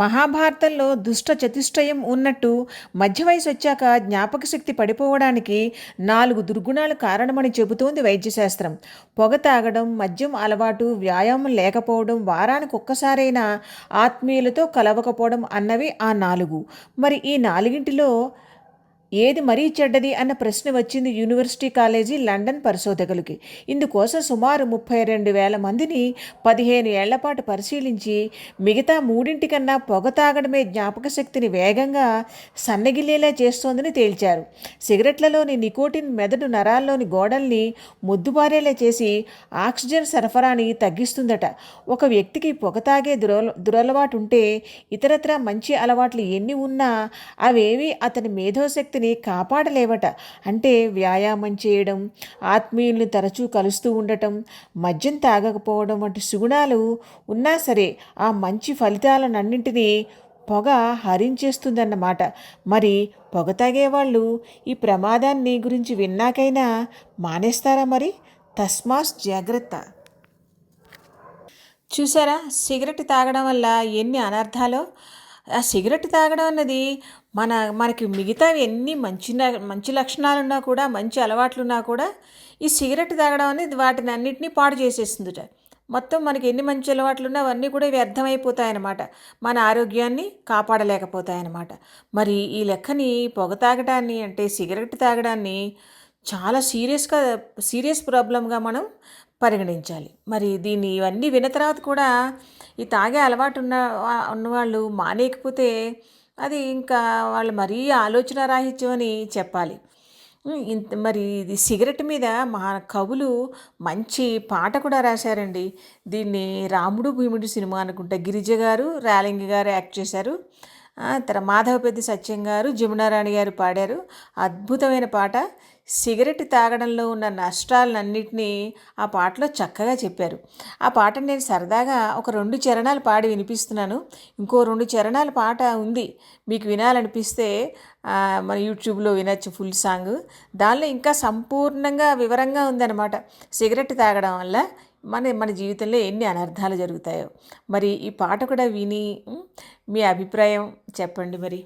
మహాభారతంలో దుష్ట చతుష్టయం ఉన్నట్టు మధ్య వయసు వచ్చాక జ్ఞాపక శక్తి పడిపోవడానికి నాలుగు దుర్గుణాలు కారణమని చెబుతోంది వైద్యశాస్త్రం. పొగ తాగడం మద్యం అలవాటు వ్యాయామం లేకపోవడం వారానికి ఒక్కసారైనా ఆత్మీయులతో కలవకపోవడం అన్నవి ఆ నాలుగు. మరి ఈ నాలుగింటిలో ఏది మరీ చెడ్డది అన్న ప్రశ్న వచ్చింది యూనివర్సిటీ కాలేజీ లండన్ పరిశోధకులకి. ఇందుకోసం సుమారు ముప్పై రెండు వేల మందిని పదిహేను ఏళ్ళపాటు పరిశీలించి మిగతా మూడింటికన్నా పొగ తాగడమే జ్ఞాపక శక్తిని వేగంగా సన్నగిల్లేలా చేస్తోందని తేల్చారు. సిగరెట్లలోని నికోటిన్ మెదడు నరాల్లోని గోడల్ని ముద్దుబారేలా చేసి ఆక్సిజన్ సరఫరాని తగ్గిస్తుందట. ఒక వ్యక్తికి పొగ తాగే దుర దురలవాటు ఉంటే ఇతరత్ర మంచి అలవాట్లు ఎన్ని ఉన్నా అవేవి అతని మేధోశక్తి శక్తిని కాపాడలేవట. అంటే వ్యాయామం చేయడం ఆత్మీయుల్ని తరచూ కలుస్తూ ఉండటం మద్యం తాగకపోవడం వంటి సుగుణాలు ఉన్నా సరే ఆ మంచి ఫలితాలనన్నింటినీ పొగ హరించేస్తుందన్నమాట. మరి పొగ తాగేవాళ్ళు ఈ ప్రమాదాన్ని గురించి విన్నాకైనా మానేస్తారా మరి? తస్మాస్ జాగ్రత్త. చూసారా? సిగరెట్ తాగడం వల్ల ఎన్ని అనర్థాలో? ఆ సిగరెట్ తాగడం అన్నది మన మనకి మిగతా ఎన్ని మంచి మంచి లక్షణాలున్నా కూడా మంచి అలవాట్లున్నా కూడా ఈ సిగరెట్ తాగడం అనేది వాటిని అన్నింటినీ పాడు చేసేస్తుందిట. మొత్తం మనకి ఎన్ని మంచి అలవాట్లు ఉన్నా అవన్నీ కూడా వ్యర్థమైపోతాయన్నమాట మన ఆరోగ్యాన్ని కాపాడలేకపోతాయన్నమాట. మరి ఈ లెక్కని పొగ తాగడాన్ని అంటే సిగరెట్ తాగడాన్ని చాలా సీరియస్గా సీరియస్ ప్రాబ్లంగా మనం పరిగణించాలి. మరి దీన్ని ఇవన్నీ విన్న తర్వాత కూడా ఈ తాగే అలవాటు ఉన్న ఉన్నవాళ్ళు మానేయకపోతే అది ఇంకా వాళ్ళు మరీ ఆలోచన రాహిత్యం అని చెప్పాలి. ఇంత మరి ఇది సిగరెట్ మీద మా కవులు మంచి పాట కూడా రాశారండి. దీన్ని రాముడు భీముడు సినిమా అనుకుంటా. గిరిజ గారు రాలింగి గారు యాక్ట్ చేశారు. తర్వాత మాధవపెద్ది సత్యం గారు జమునారాణి గారు పాడారు. అద్భుతమైన పాట. సిగరెట్ తాగడంలో ఉన్న నష్టాలన్నింటినీ ఆ పాటలో చక్కగా చెప్పారు. ఆ పాట నేను సరదాగా ఒక రెండు చరణాలు పాడి వినిపిస్తున్నాను. ఇంకో రెండు చరణాల పాట ఉంది. మీకు వినాలనిపిస్తే మన యూట్యూబ్లో వినొచ్చు ఫుల్ సాంగ్. దానిలో ఇంకా సంపూర్ణంగా వివరంగా ఉందన్నమాట. సిగరెట్ తాగడం వల్ల మన మన జీవితంలో ఎన్ని అనర్థాలు జరుగుతాయో. మరి ఈ పాట కూడా విని మీ అభిప్రాయం చెప్పండి మరి.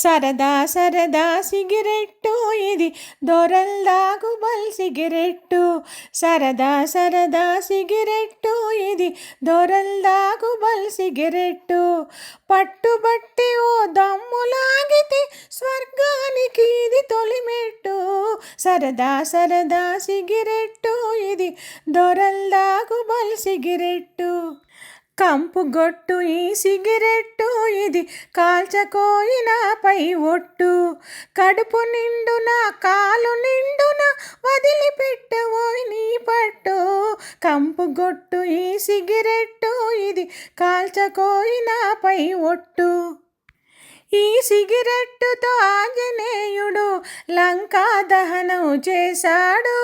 సరదా సరదా సిగరెట్టు ఇది దొరల్దాగు బల్ సిగరెట్టు. సరదా సరదా సిగరెట్టు ఇది దొరల్దాగు బల్ సిగరెట్టు. పట్టుబట్టి ఓ దమ్ములాగితే స్వర్గానికి ఇది తొలిమెట్టు. సరదా సరదా సిగరెట్టు ఇది దొరల్దాగు బల్ సిగరెట్టు. కంపుగొట్టు ఈ సిగరెట్టు ఇది కాల్చకోయినాపై ఒట్టు. కడుపు నిండున కాలు నిండున వదిలిపెట్టవోయ్ నీ పట్టు. కంపుగొట్టు ఈ సిగరెట్టు ఇది కాల్చకోయినాపై ఒట్టు. ఈ సిగరెట్టుతో ఆంజనేయుడు లంకా దహనం చేశాడు.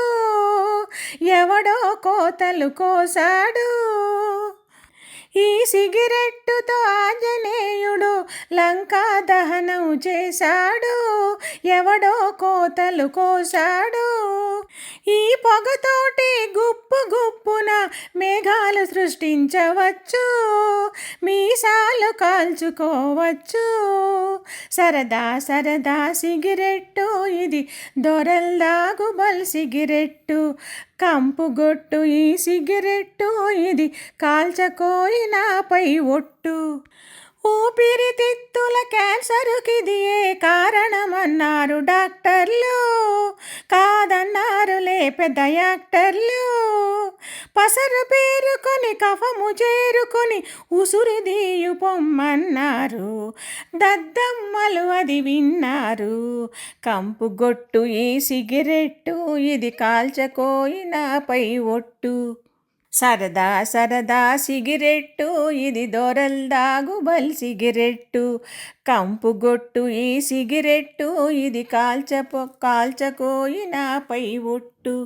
ఎవడో కోతలు కోసాడు ఈ సిగరెట్టుతో ఆంజనేయుడు లంకా దహనం చేశాడు. ఎవడో కోతలు కోశాడు. ఈ పొగతోటి గుప్పు గుప్పున మేఘాలు సృష్టించవచ్చు. మీసాలు కాల్చుకోవచ్చు. సరదా సరదా సిగరెట్టు ఇది దొరల్దాగు బల్ సిగరెట్టు. కంపుగొట్టు ఈ సిగరెట్టు ఇది కాల్చకోయినాపై ఒట్టు. ఊపిరితిత్తుల క్యాన్సరుకిది ఏ కారణమన్నారు డాక్టర్. పెద్ద యాక్టర్లు. పసరు పేరుకొని కఫము చేరుకొని ఉసురు దీయు పొమ్మన్నారు. దద్దమ్మలు అది విన్నారు. కంపు గొట్టు ఈ సిగరెట్టు ఇది కాల్చకోయినాపై ఒట్టు. సరదా సరదా సిగరెట్టు ఇది దొరల్దాగు బల్ సిగరెట్టు. కంపుగొట్టు ఈ సిగరెట్టు ఇది కాల్చపో కాల్చకోయినాపై ఒట్టు.